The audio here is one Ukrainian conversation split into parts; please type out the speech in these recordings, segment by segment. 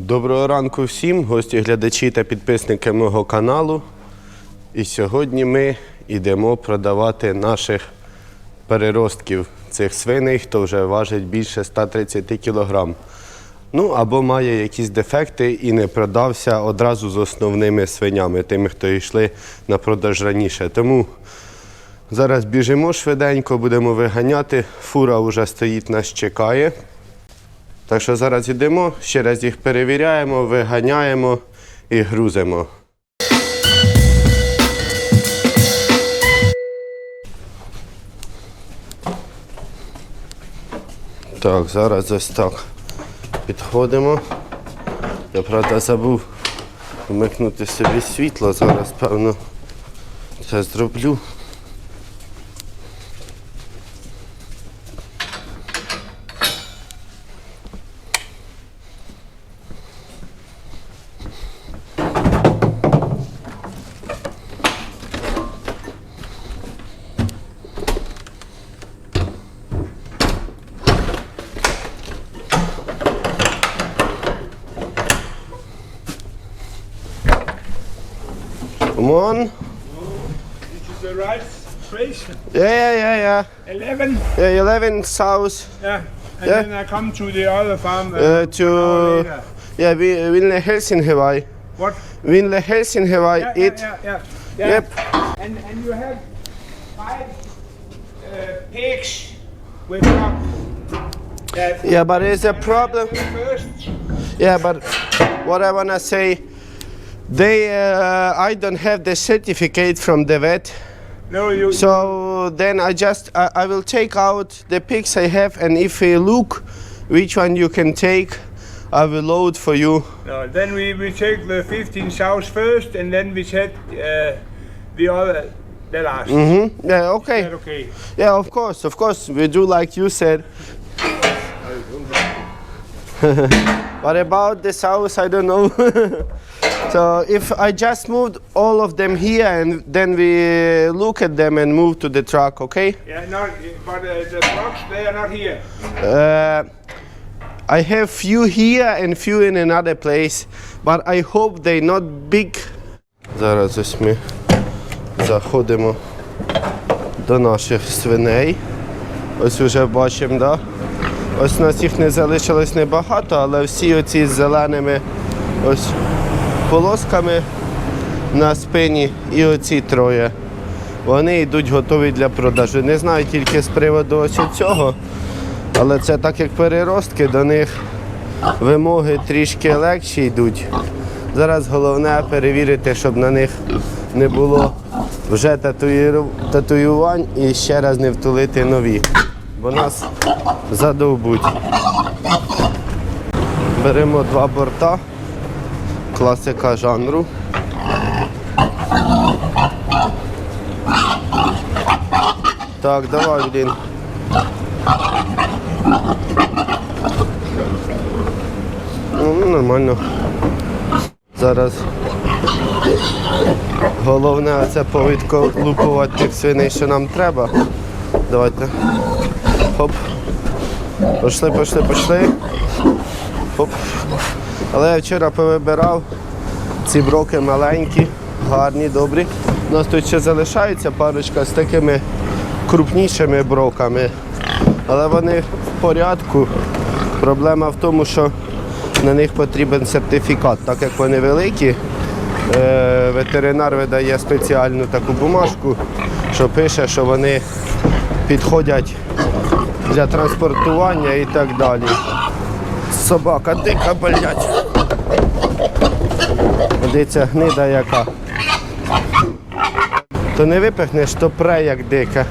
Доброго ранку всім, гості, глядачі та підписники мого каналу. І сьогодні ми йдемо продавати наших переростків цих свиней, хто вже важить більше 130 кг. Ну або має якісь дефекти і не продався одразу з основними свинями, тими, хто йшли на продаж раніше. Тому зараз біжимо швиденько, будемо виганяти. Фура вже стоїть, нас чекає. Так що зараз йдемо, ще раз їх перевіряємо, виганяємо і грузимо. Так, зараз ось так підходимо. Я правда забув вмикнути собі світло, зараз, певно, це зроблю. The right place, Yeah, yeah, yeah, yeah. 11, Yeah, 11 south yeah. And Yeah. then I come to the other farm. Uh, uh, to yeah, Vi- Ville Helsinki. What? Ville Helsinki. Yeah, yeah, It. yeah, yeah. yeah. Yep. And, and you have five uh, pigs with. Yeah, but it's a problem. Yeah, but what I wanna say, they uh, I don't have the certificate from the vet, no, you. so then I just I, I will take out the pigs I have, and if you look which one you can take, I will load for you. no, then we, we take the 15 south first, and then we take uh, the other, the last. hmm Yeah, okay. okay? Yeah, of course, of course, we do like you said. what about the south, I don't know. so if I just moved all of them here and then we look at them and move to the truck, okay? Yeah, not, but uh, the trucks, they are not here. Uh, I have few here and few in another place, but I hope they not big. Зараз ось ми заходимо до наших свиней. Ось вже бачимо, да? Ось у нас їх не залишилось небагато, але всі оці з зеленими ось полосками на спині і оці троє. Вони йдуть готові для продажу. Не знаю тільки з приводу ось цього, але це так як переростки, до них вимоги трішки легші йдуть. Зараз головне перевірити, щоб на них не було вже татуювань і ще раз не втулити нові, бо нас задовбуть. Беремо два борта, класика жанру. Так, давай, блін. Ну, нормально. Зараз головне це повідколупувати тих свиней, що нам треба. Давайте. Хоп. Пішли, пішли, пішли. Хоп. Але я вчора повибирав ці броки маленькі, гарні, добрі. У нас тут ще залишається парочка з такими крупнішими броками. Але вони в порядку. Проблема в тому, що на них потрібен сертифікат, так як вони великі. е, Ветеринар видає спеціальну таку бумажку, що пише, що вони підходять для транспортування і так далі. Собака дика, блядь. Дивіться, гнида яка. То не випихнеш, то пре як дика.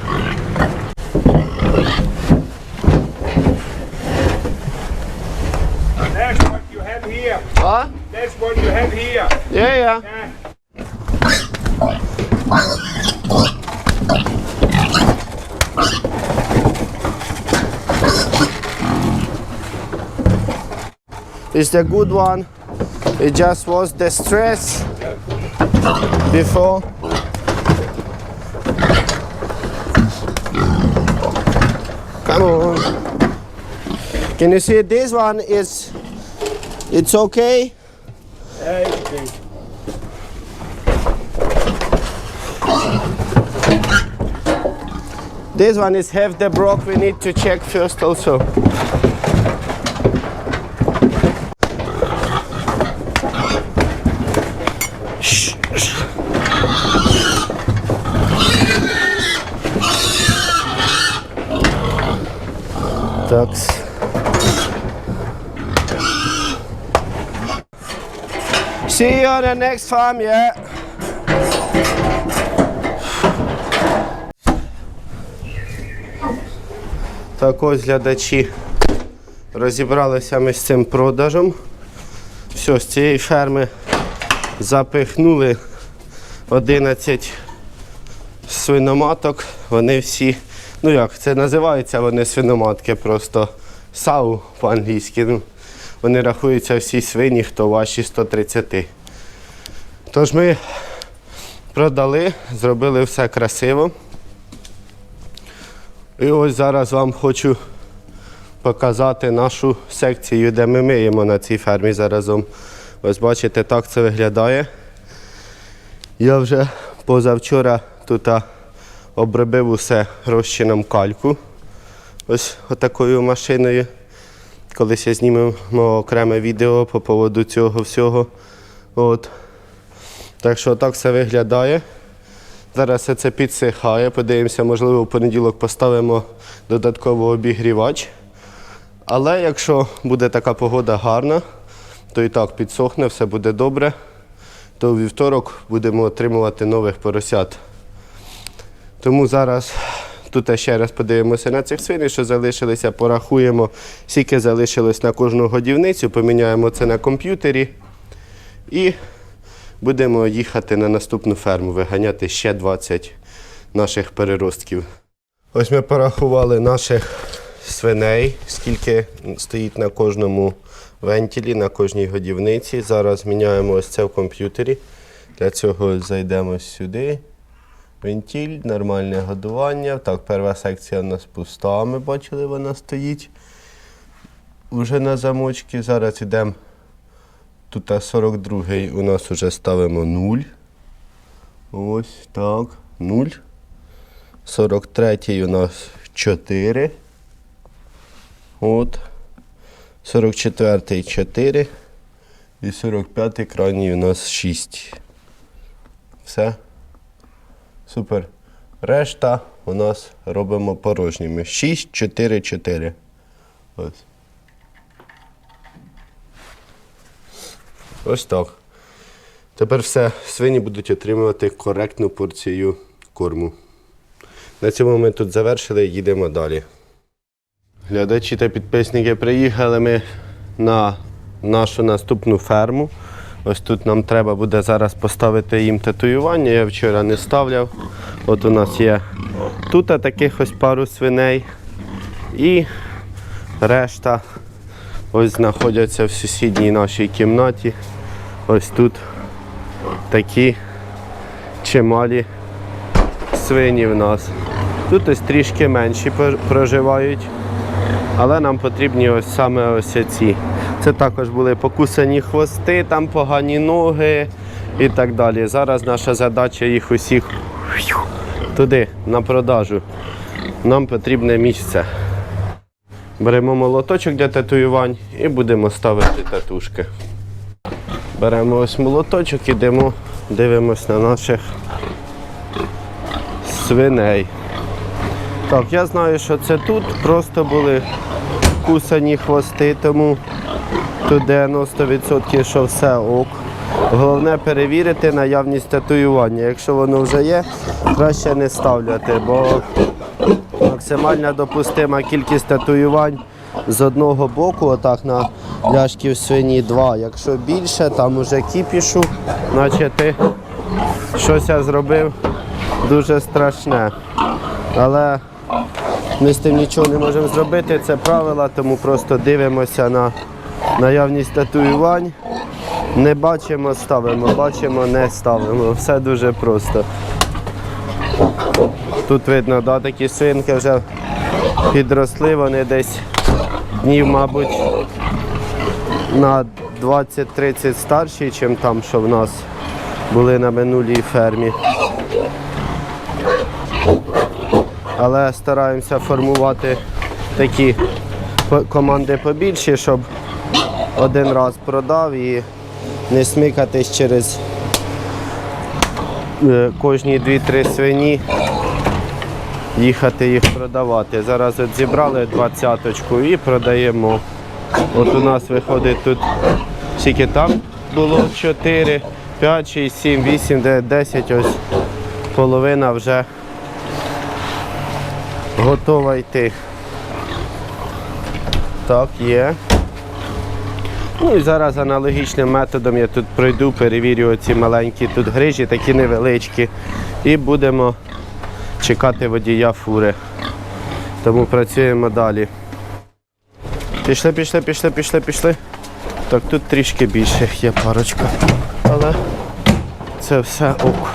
That's what you have here. А? That's what you have here. Є, є. Yeah. It's the good one. It just was the stress before. Come on. Can you see this one is It's okay? It's okay. This one is half the broke. We need to check first also. Такс. See you on the next farm, yeah. Так ось глядачі розібралися ми з цим продажем. Все, з цієї ферми запихнули 11 свиноматок. Вони всі, ну як, це називаються вони свиноматки, просто сау по-англійськи. Ну, вони рахуються всі свині, хто ваші 130. Тож ми продали, зробили все красиво. І ось зараз вам хочу показати нашу секцію, де ми миємо на цій фермі заразом. Ось бачите, так це виглядає. Я вже позавчора тут обробив усе розчином кальку. Ось отакою машиною. Колись я знімемо окреме відео по поводу цього всього. От. Так що так все виглядає. Зараз все це підсихає. Подивимося, можливо, в понеділок поставимо додатково обігрівач. Але якщо буде така погода гарна, то і так підсохне, все буде добре, то у вівторок будемо отримувати нових поросят. Тому зараз тут ще раз подивимося на цих свиней, що залишилися, порахуємо, скільки залишилось на кожну годівницю, поміняємо це на комп'ютері. І будемо їхати на наступну ферму, виганяти ще 20 наших переростків. Ось ми порахували наших свиней, скільки стоїть на кожному вентилі, на кожній годівниці. Зараз міняємо ось це в комп'ютері. Для цього зайдемо сюди. Вентиль, нормальне годування. Так, перша секція у нас пуста, ми бачили, вона стоїть вже на замочці. Зараз йдемо Тут 42-й у нас вже ставимо 0. Ось так. 0. 43-й у нас 4. От. 44-й 4. І 45-й крайній у нас 6. Все. Супер. Решта у нас робимо порожніми. 6, 4, 4. Ось. Ось так. Тепер все, свині будуть отримувати коректну порцію корму. На цьому ми тут завершили, їдемо далі. Глядачі та підписники приїхали ми на нашу наступну ферму. Ось тут нам треба буде зараз поставити їм татуювання. Я вчора не ставляв. От у нас є тут таких ось пару свиней. І решта ось знаходяться в сусідній нашій кімнаті. Ось тут такі чималі свині в нас. Тут ось трішки менші проживають, але нам потрібні ось саме ось ці. Це також були покусані хвости, там погані ноги і так далі. Зараз наша задача їх усіх туди, на продажу. Нам потрібне місце. Беремо молоточок для татуювань і будемо ставити татушки. Беремо ось молоточок, ідемо, дивимось на наших свиней. Так, я знаю, що це тут просто були кусані хвости, тому тут 90% що все ок. Головне перевірити наявність татуювання. Якщо воно вже є, краще не ставляти, бо максимальна допустима кількість татуювань з одного боку, отак на ляшків свині два. Якщо більше, там уже кіпішу, наче ти щось я зробив дуже страшне. Але ми з тим нічого не можемо зробити, це правила, тому просто дивимося на наявність татуювань. Не бачимо, ставимо, бачимо, не ставимо. Все дуже просто. Тут видно, да, такі свинки вже підросли, вони десь днів, мабуть, на 20-30 старші, ніж там, що в нас були на минулій фермі. Але стараємося формувати такі команди побільші, щоб один раз продав і не смикатись через е, кожні 2-3 свині їхати їх продавати. Зараз от зібрали двадцяточку і продаємо. От у нас виходить тут скільки там було 4, 5, 6, 7, 8, 9, 10, ось половина вже готова йти. Так, є. Ну і зараз аналогічним методом я тут пройду, перевірю ці маленькі тут грижі, такі невеличкі. І будемо чекати водія фури. Тому працюємо далі. Пішли, пішли, пішли, пішли, пішли. Так, тут трішки більше є парочка. Але це все ок.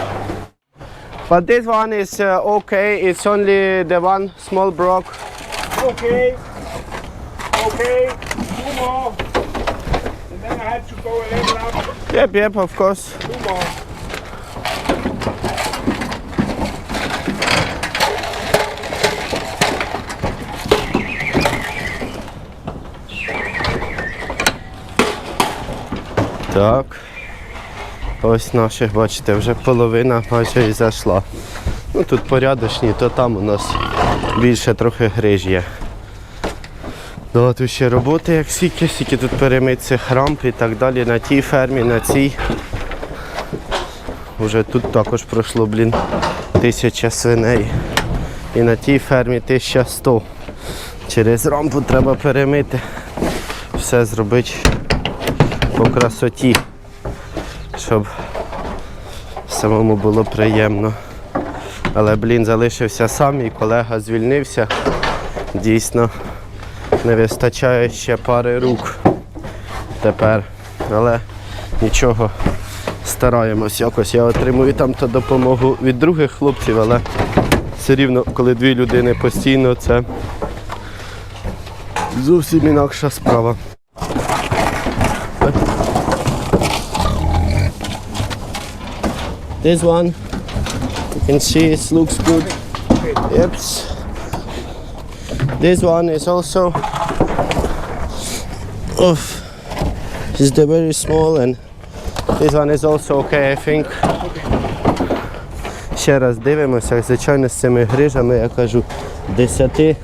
But this one is uh, okay, it's only the one small brock. Okay. Okay. Two more. Then I had to go a level up. Yep, yep, of course. Two more. Так. Ось наших, бачите, вже половина майже і зайшла. Ну тут порядочні, то там у нас більше трохи гриж є. Тут ще роботи, як скільки, скільки тут перемить цих рамп і так далі на тій фермі, на цій. Уже тут також пройшло, блін, тисяча свиней. І на тій фермі 1100. Через рампу треба перемити. Все зробити по красоті, щоб самому було приємно. Але, блін, залишився сам і колега звільнився. Дійсно, не вистачає ще пари рук тепер. Але нічого, стараємось якось. Я отримую там то допомогу від других хлопців, але все рівно, коли дві людини постійно, це зовсім інакша справа. This one, you can see it looks good. Yep. This one is also of is the very small and this one is also okay, I think. Ще раз дивимося, звичайно, з цими грижами я кажу 10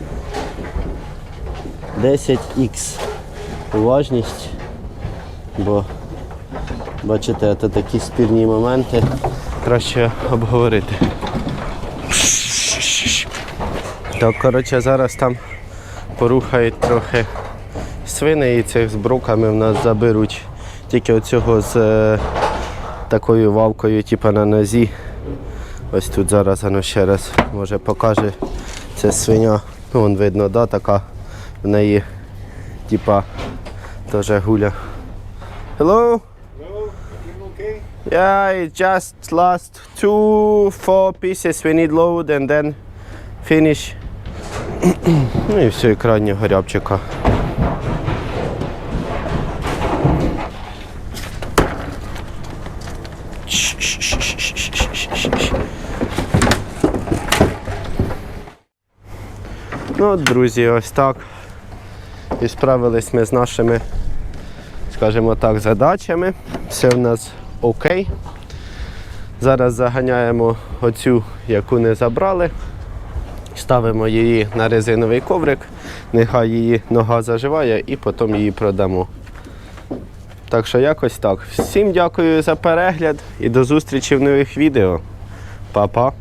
10х уважність, бо бачите, це такі спірні моменти краще обговорити. Так, коротше, зараз там порухають трохи свини і цих з бруками в нас заберуть тільки оцього з е, такою вавкою, типу на нозі. Ось тут зараз воно ще раз може покаже це свиня. Ну, вон видно, да, така в неї типа теж гуля. Hello? Hello. Okay? Yeah, it just last two, four pieces we need load and then finish. Ну і все, і крайнього рябчика. Ну, друзі, ось так. І справились ми з нашими, скажімо так, задачами. Все в нас окей. Зараз заганяємо оцю, яку не забрали. Ставимо її на резиновий коврик, нехай її нога заживає і потім її продамо. Так що якось так. Всім дякую за перегляд і до зустрічі в нових відео. Па-па!